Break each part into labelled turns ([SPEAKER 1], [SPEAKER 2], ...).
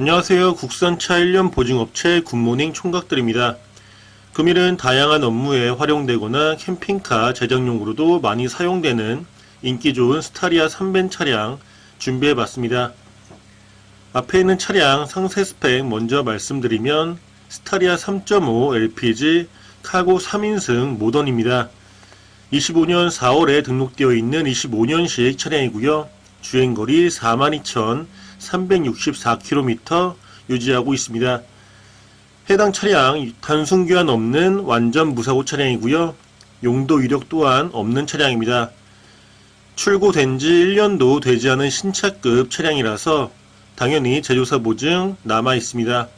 [SPEAKER 1] 안녕하세요. 국산차 1년 보증업체 굿모닝 총각들입니다. 금일은 다양한 업무에 활용되거나 캠핑카 제작용으로도 많이 사용되는 인기 좋은 스타리아 3벤 차량 준비해 봤습니다. 앞에 있는 차량 상세 스펙 먼저 말씀드리면 스타리아 3.5 LPG 카고 3인승 모던입니다. 25년 4월에 등록되어 있는 25년식 차량이고요. 주행거리 42,364km 유지하고 있습니다. 해당 차량 단순 교환 없는 완전 무사고 차량이고요. 용도 이력 또한 없는 차량입니다. 출고된 지 1년도 되지 않은 신차급 차량이라서 당연히 제조사 보증 남아 있습니다.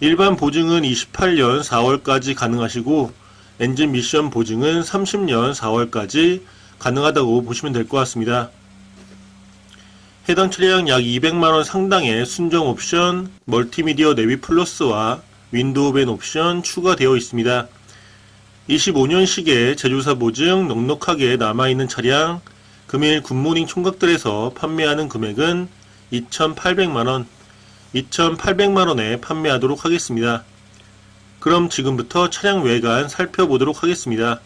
[SPEAKER 1] 일반 보증은 28년 4월까지 가능하시고 엔진 미션 보증은 30년 4월까지 가능하다고 보시면 될 것 같습니다. 해당 차량 약 200만원 상당의 순정 옵션, 멀티미디어 내비 플러스와 윈도우 밴 옵션 추가되어 있습니다. 25년식의 제조사 보증 넉넉하게 남아있는 차량, 금일 굿모닝 총각들에서 판매하는 금액은 2,800만원, 2,800만원에 판매하도록 하겠습니다. 그럼 지금부터 차량 외관 살펴보도록 하겠습니다.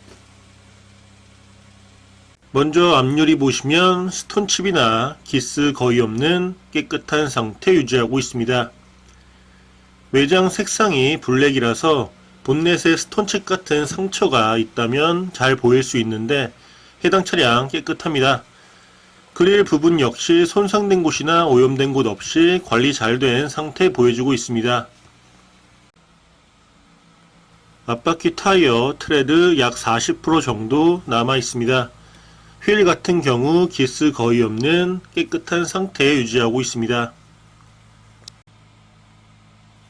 [SPEAKER 1] 먼저 앞유리 보시면 스톤칩이나 기스 거의 없는 깨끗한 상태 유지하고 있습니다. 외장 색상이 블랙이라서 본넷에 스톤칩 같은 상처가 있다면 잘 보일 수 있는데 해당 차량 깨끗합니다. 그릴 부분 역시 손상된 곳이나 오염된 곳 없이 관리 잘 된 상태 보여주고 있습니다. 앞바퀴 타이어 트레드 약 40% 정도 남아 있습니다. 휠 같은 경우 기스 거의 없는 깨끗한 상태 유지하고 있습니다.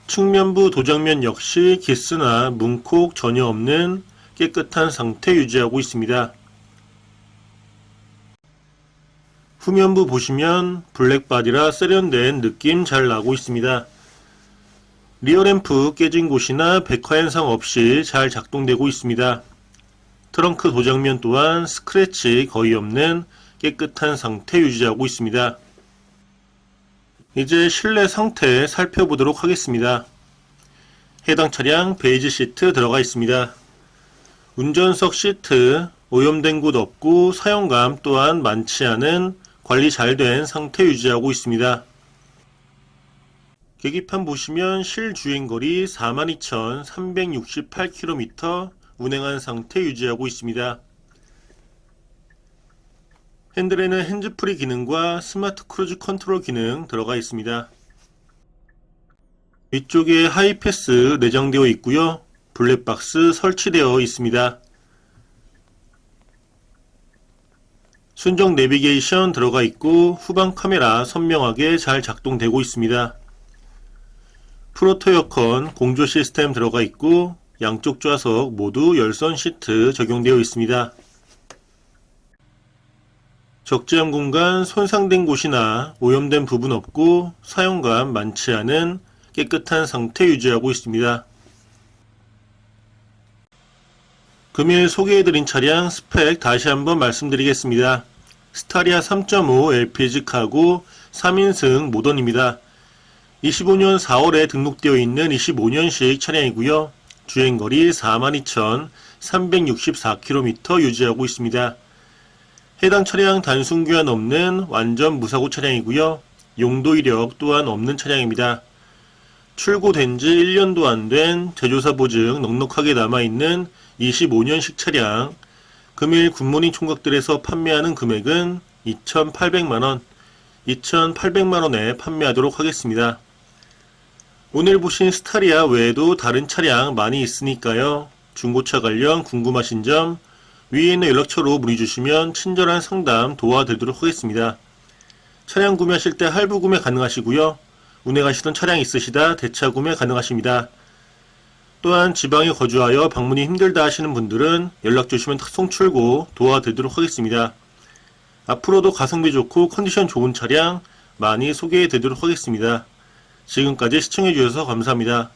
[SPEAKER 1] 측면부 도장면 역시 기스나 문콕 전혀 없는 깨끗한 상태 유지하고 있습니다. 후면부 보시면 블랙바디라 세련된 느낌 잘 나고 있습니다. 리어램프 깨진 곳이나 백화 현상 없이 잘 작동되고 있습니다. 트렁크 도장면 또한 스크래치 거의 없는 깨끗한 상태 유지하고 있습니다. 이제 실내 상태 살펴보도록 하겠습니다. 해당 차량 베이지 시트 들어가 있습니다. 운전석 시트 오염된 곳 없고 사용감 또한 많지 않은 관리 잘 된 상태 유지하고 있습니다. 계기판 보시면 실주행거리 42,368km 운행한 상태 유지하고 있습니다. 핸들에는 핸즈프리 기능과 스마트 크루즈 컨트롤 기능 들어가 있습니다. 위쪽에 하이패스 내장되어 있고요. 블랙박스 설치되어 있습니다. 순정 내비게이션 들어가 있고 후방 카메라 선명하게 잘 작동되고 있습니다. 프로토 에어컨 공조 시스템 들어가 있고 양쪽 좌석 모두 열선 시트 적용되어 있습니다. 적재함 공간 손상된 곳이나 오염된 부분 없고 사용감 많지 않은 깨끗한 상태 유지하고 있습니다. 금일 소개해드린 차량 스펙 다시 한번 말씀드리겠습니다. 스타리아 3.5 LPG 카고 3인승 모던입니다. 25년 4월에 등록되어 있는 25년식 차량이고요. 주행거리 42,364km 유지하고 있습니다. 해당 차량 단순 교환 없는 완전 무사고 차량이고요. 용도 이력 또한 없는 차량입니다. 출고된 지 1년도 안 된 제조사 보증 넉넉하게 남아있는 25년식 차량 금일 굿모닝 총각들에서 판매하는 금액은 2,800만원, 2,800만원에 판매하도록 하겠습니다. 오늘 보신 스타리아 외에도 다른 차량 많이 있으니까요. 중고차 관련 궁금하신 점 위에 있는 연락처로 문의 주시면 친절한 상담 도와드리도록 하겠습니다. 차량 구매하실 때 할부 구매 가능하시고요. 운행하시던 차량 있으시다 대차 구매 가능하십니다. 또한 지방에 거주하여 방문이 힘들다 하시는 분들은 연락 주시면 송출고 도와드리도록 하겠습니다. 앞으로도 가성비 좋고 컨디션 좋은 차량 많이 소개해 드리도록 하겠습니다. 지금까지 시청해 주셔서 감사합니다.